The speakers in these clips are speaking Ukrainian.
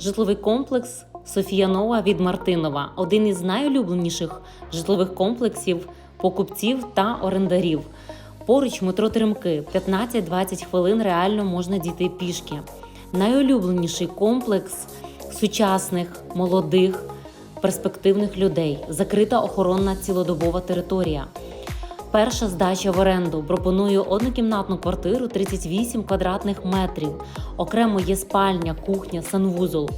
Житловий комплекс Софія Нова від Мартинова один із найулюбленіших житлових комплексів покупців та орендарів. Поруч метро Теремки 15-20 хвилин реально можна дійти пішки. Найулюбленіший комплекс сучасних, молодих, перспективних людей. Закрита охоронна цілодобова територія. Перша здача в оренду пропонує однокімнатну квартиру 38 квадратних метрів. Окремо є спальня, кухня, санвузол.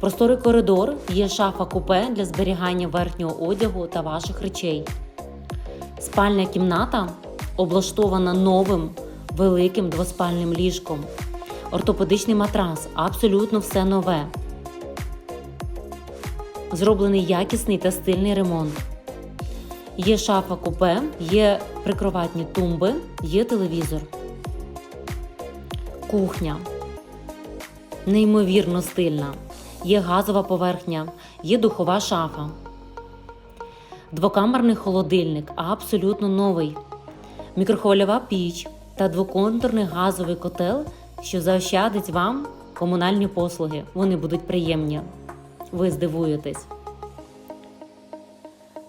Просторий коридор є шафа купе для зберігання верхнього одягу та ваших речей. Спальня кімната облаштована новим великим двоспальним ліжком. Ортопедичний матрас абсолютно все нове. Зроблений якісний та стильний ремонт. Є шафа купе, є прикроватні тумби, є телевізор. Кухня. Неймовірно стильна. Є газова поверхня, є духова шафа. Двокамерний холодильник абсолютно новий. Мікрохвильова піч та двоконтурний газовий котел, що заощадить вам комунальні послуги. Вони будуть приємні. Ви здивуєтесь.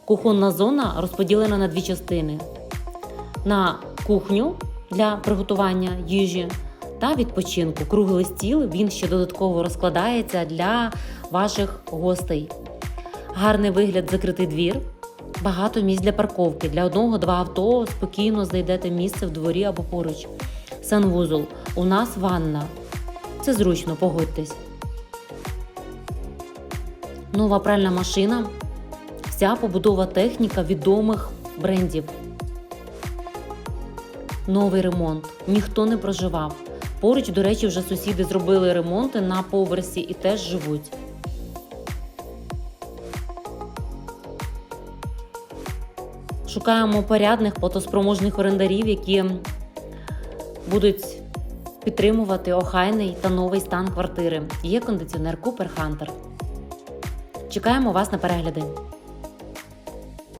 Кухонна зона розподілена на дві частини: на кухню для приготування їжі та відпочинку. Круглий стіл він ще додатково розкладається для ваших гостей. Гарний вигляд, закритий двір. Багато місць для парковки. Для одного-два авто спокійно знайдете місце в дворі або поруч. Санвузол. У нас ванна. Це зручно, погодьтесь. Нова пральна машина. Вся побудова техніка відомих брендів. Новий ремонт. Ніхто не проживав. Поруч, до речі, вже сусіди зробили ремонти на поверсі і теж живуть. Шукаємо порядних платоспроможних орендарів, які будуть підтримувати охайний та новий стан квартири. Є кондиціонер Купер Хантер. Чекаємо вас на перегляди.